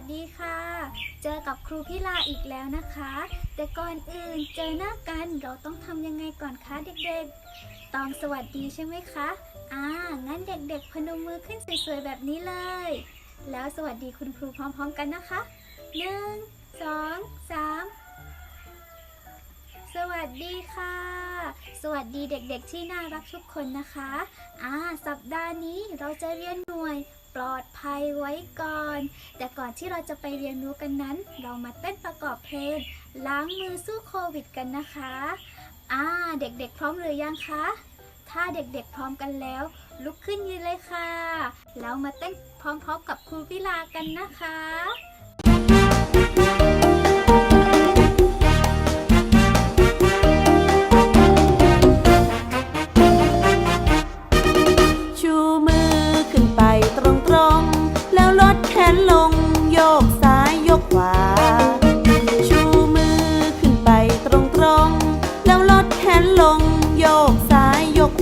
สดีค่ะ เจอกับครูพิลาอีกแล้วนะคะ แต่ก่อนอื่นเจอหน้ากันเราต้องทำยังไงก่อนคะเด็กๆ ต้องสวัสดีใช่ไหมคะ อ่า งั้นเด็กๆ พนมมือขึ้นสวยๆแบบนี้เลย แล้วสวัสดีคุณครูพร้อมๆกันนะคะหนึ่งสองสามสวัสดีค่ะ สวัสดีเด็กๆที่น่ารักทุกคนนะคะ อ่า สัปดาห์นี้เราจะเรียนหน่วย ปลอดภัยไว้ก่อน แต่ก่อนที่เราจะไปเรียนรู้กันนั้น เรามาเต้นประกอบเพลง ล้างมือสู้โควิดกันนะคะอ่าเด็กๆ พร้อมหรือยังคะ ถ้าเด็กๆพร้อมกันแล้ว ลุกขึ้นยืนเลยค่ะ แล้วมาเต้นพร้อมๆกับครูพิลากันนะคะ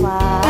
my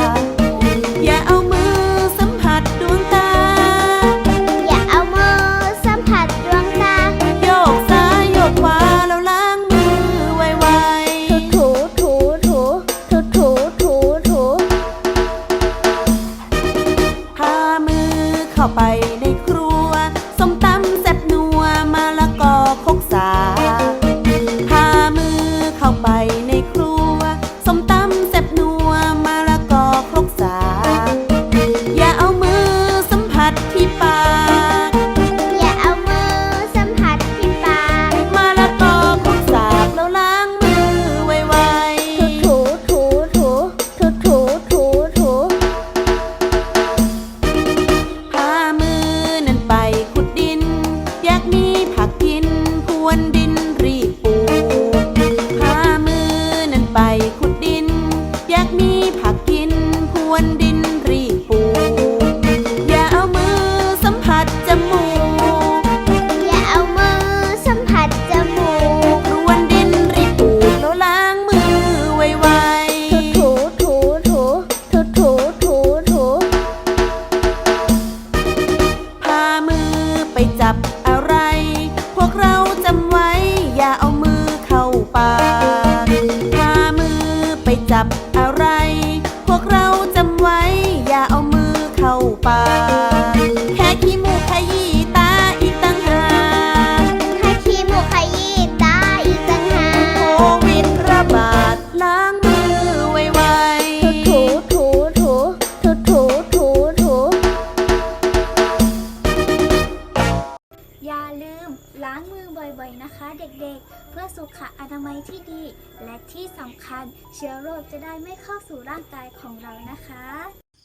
มล้างมือบ่อยๆนะคะ เด็กๆ เพื่อสุขอนามัยที่ดี และที่สำคัญเชื้อโรคจะได้ไม่เข้าสู่ร่างกายของเรานะคะ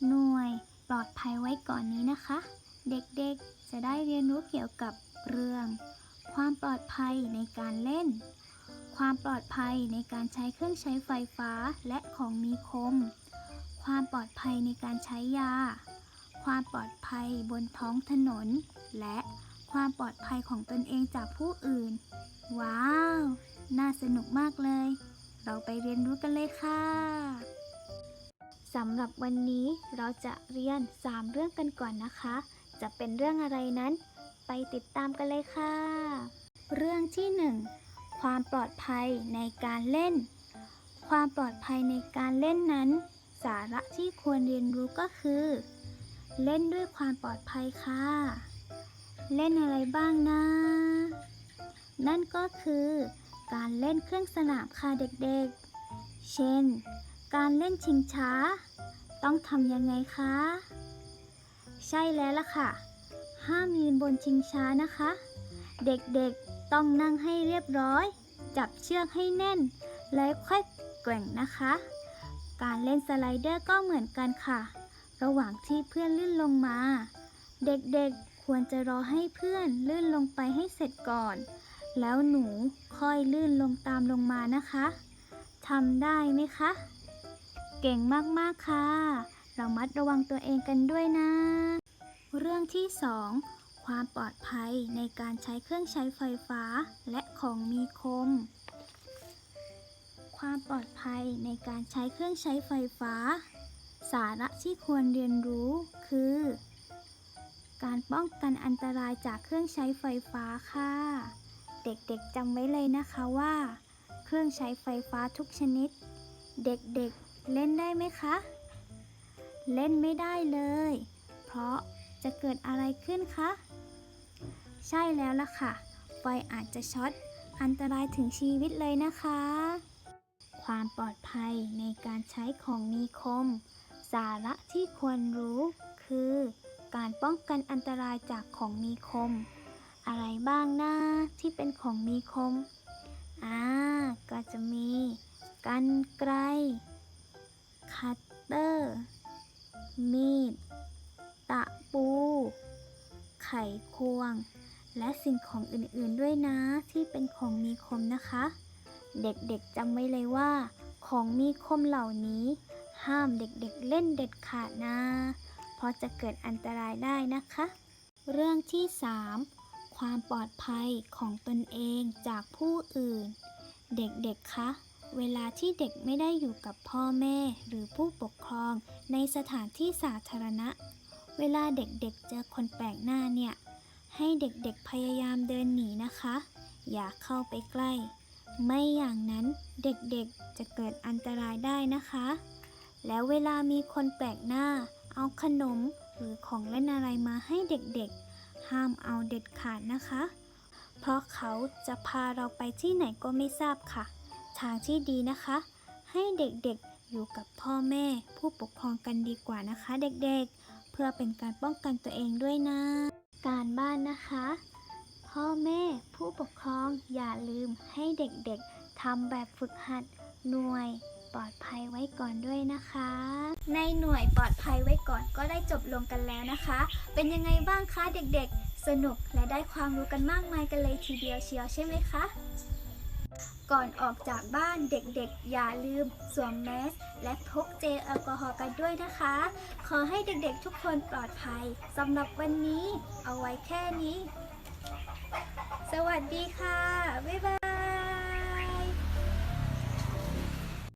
หน่วยปลอดภัยไว้ก่อนนี้นะคะ เด็กๆจะได้เรียนรู้เกี่ยวกับเรื่อง ความปลอดภัยในการเล่น ความปลอดภัยในการใช้เครื่องใช้ไฟฟ้าและของมีคม ความปลอดภัยในการใช้ยา ความปลอดภัยบนท้องถนน และ ความปลอดภัยของตนเองจากผู้อื่น ว้าว น่าสนุกมากเลย เราไปเรียนรู้กันเลยค่ะสำหรับวันนี้เราจะเรียน 3 เรื่องกันก่อนนะคะ จะเป็นเรื่องอะไรนั้น ไปติดตามกันเลยค่ะ เรื่องที่ 1 ความปลอดภัยในการเล่น ความปลอดภัยในการเล่นนั้น สาระที่ควรเรียนรู้ก็คือ เล่นด้วยความปลอดภัยค่ะ เล่นอะไรบ้างนะ นั่นก็คือการเล่นเครื่องสนามค่ะเด็กๆ เช่น การเล่นชิงช้า ต้องทำยังไงคะ ใช่แล้วล่ะค่ะ ห้ามยืนบนชิงช้านะคะ เด็กๆต้องนั่งให้เรียบร้อย จับเชือกให้แน่น แล้วค่อยแกว่งนะคะ การเล่นสไลเดอร์ก็เหมือนกันค่ะ ระหว่างที่เพื่อนลื่นลงมา เด็กๆ ควรจะรอให้เพื่อนลื่นลงไปให้เสร็จก่อน แล้วหนูค่อยลื่นลงตามลงมานะคะทำได้ไหมคะ เก่งมากๆค่ะเรามัดระวังตัวเองกันด้วยนะ เรื่องที่ 2 ความปลอดภัยในการใช้เครื่องใช้ไฟฟ้าและของมีคม ความปลอดภัยในการใช้เครื่องใช้ไฟฟ้า สาระที่ควรเรียนรู้คือ ป้องกันอันตรายจากเครื่องใช้ไฟฟ้าค่ะ เด็กๆจำไว้เลยนะคะว่า เครื่องใช้ไฟฟ้าทุกชนิด เด็กๆเล่นได้ไหมคะ เล่นไม่ได้เลย เพราะจะเกิดอะไรขึ้นคะ ใช่แล้วล่ะค่ะ ไฟอาจจะช็อตอันตรายถึงชีวิตเลยนะคะ ความปลอดภัยในการใช้ของมีคม สาระที่ควรรู้คือ การป้องกันอันตรายจากของมีคม อะไรบ้างนะที่เป็นของมีคม อ่า ก็จะมีกันไกรคัตเตอร์ มีด ตะปู ไขควง และสิ่งของอื่นๆด้วยนะที่เป็นของมีคมนะคะ เด็กๆจำไว้เลยว่า ของมีคมเหล่านี้ ห้ามเด็กๆเล่นเด็ดขาดนะ เพราะจะเกิดอันตรายได้นะคะ เรื่องที่ 3 ความปลอดภัยของตนเองจากผู้อื่น เด็กๆคะเวลาที่เด็กไม่ได้อยู่กับพ่อแม่หรือผู้ปกครอง ในสถานที่สาธารณะ เวลาเด็กๆเจอคนแปลกหน้าเนี่ย ให้เด็กๆพยายามเดินหนีนะคะ อย่าเข้าไปใกล้ ไม่อย่างนั้นเด็กๆจะเกิดอันตรายได้นะคะ แล้วเวลามีคนแปลกหน้า เอาขนมหรือของเล่นอะไรมาให้เด็กๆ ห้ามเอาเด็ดขาดนะคะ เพราะเขาจะพาเราไปที่ไหนก็ไม่ทราบค่ะ ทางที่ดีนะคะ ให้เด็กๆอยู่กับพ่อแม่ผู้ปกครองกันดีกว่านะคะ เด็กๆ เพื่อเป็นการป้องกันตัวเองด้วยนะ การบ้านนะคะ พ่อแม่ผู้ปกครองอย่าลืมให้เด็กๆทำแบบฝึกหัดหน่วย ปลอดภัยไว้ก่อนด้วยนะคะ ในหน่วยปลอดภัยไว้ก่อนก็ได้จบลงกันแล้วนะคะ เป็นยังไงบ้างคะเด็กๆ สนุกและได้ความรู้กันมากมายกันเลยทีเดียวเชียวใช่ไหมคะก่อนออกจากบ้านเด็กๆ อย่าลืมสวมแมส และพกเจลแอลกอฮอล์กันด้วยนะคะ ขอให้เด็กๆทุกคนปลอดภัยสำหรับวันนี้ เอาไว้แค่นี้ สวัสดีค่ะ บ๊ายบาย